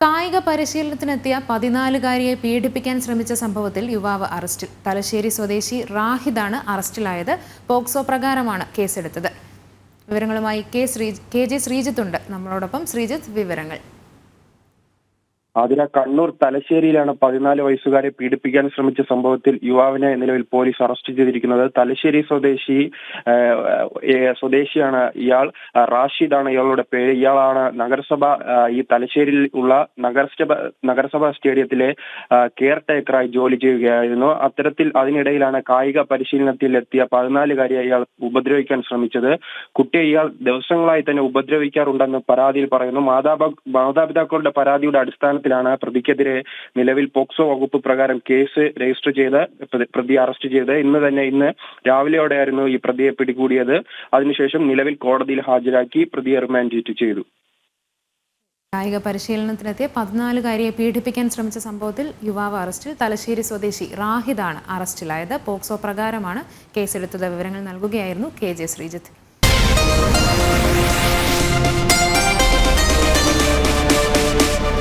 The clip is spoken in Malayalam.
കായിക പരിശീലനത്തിനെത്തിയ പതിനാലുകാരിയെ പീഡിപ്പിക്കാൻ ശ്രമിച്ച സംഭവത്തിൽ യുവാവ് അറസ്റ്റിൽ. തലശ്ശേരി സ്വദേശി റാഹിദാണ് അറസ്റ്റിലായത്. പോക്സോ പ്രകാരമാണ് കേസെടുത്തത്. വിവരങ്ങളുമായി കെ ശ്രീ കെ ജെ ശ്രീജിത്തുണ്ട് നമ്മളോടൊപ്പം ശ്രീജിത്ത് വിവരങ്ങൾ. ആതിര കണ്ണൂർ തലശ്ശേരിയിലാണ് പതിനാല് വയസ്സുകാരെ പീഡിപ്പിക്കാൻ ശ്രമിച്ച സംഭവത്തിൽ യുവാവിനെ നിലവിൽ പോലീസ് അറസ്റ്റ് ചെയ്തിരിക്കുന്നത്. തലശ്ശേരി സ്വദേശി സ്വദേശിയാണ് ഇയാൾ. റാഷിദ് റാഷിദാണ് ഇയാളുടെ പേര്. ഇയാളാണ് നഗരസഭ ഈ തലശ്ശേരിയിൽ ഉള്ള നഗരസഭ നഗരസഭാ സ്റ്റേഡിയത്തിലെ കെയർ ടേക്കറായി ജോലി ചെയ്യുകയായിരുന്നു. അത്തരത്തിൽ അതിനിടയിലാണ് കായിക പരിശീലനത്തിൽ എത്തിയ പതിനാലുകാരിയെ ഇയാൾ ഉപദ്രവിക്കാൻ ശ്രമിച്ചത്. കുട്ടിയെ ഇയാൾ ദിവസങ്ങളായി തന്നെ ഉപദ്രവിക്കാറുണ്ടെന്ന് പരാതിയിൽ പറയുന്നു. മാതാപ മാതാപിതാക്കളുടെ പരാതിയുടെ അടിസ്ഥാനത്തിലാണ് പ്രതിക്കെതിരെ നിലവിൽ പോക്സോ വകുപ്പ് പ്രകാരം കേസ് രജിസ്റ്റർ ചെയ്ത് പ്രതി അറസ്റ്റ് ചെയ്ത് ഇന്ന് തന്നെ ഇന്ന് രാവിലെയോടെയായിരുന്നു ഈ പ്രതിയെ പിടികൂടിയത്. അതിനുശേഷം നിലവിൽ കോടതിയിൽ ഹാജരാക്കി പ്രതിയെ റിമാൻഡ് ചെയ്തു. കായിക പരിശീലനത്തിനെത്തിയ പതിനാലുകാരിയെ പീഡിപ്പിക്കാൻ ശ്രമിച്ച സംഭവത്തിൽ യുവാവ് അറസ്റ്റിൽ തലശ്ശേരി സ്വദേശി റാഹിദാണ് അറസ്റ്റിലായത്. പോക്സോ പ്രകാരമാണ് കേസെടുത്തത്. വിവരങ്ങൾ നൽകുകയായിരുന്നു കെ ജെ ശ്രീജിത്ത്.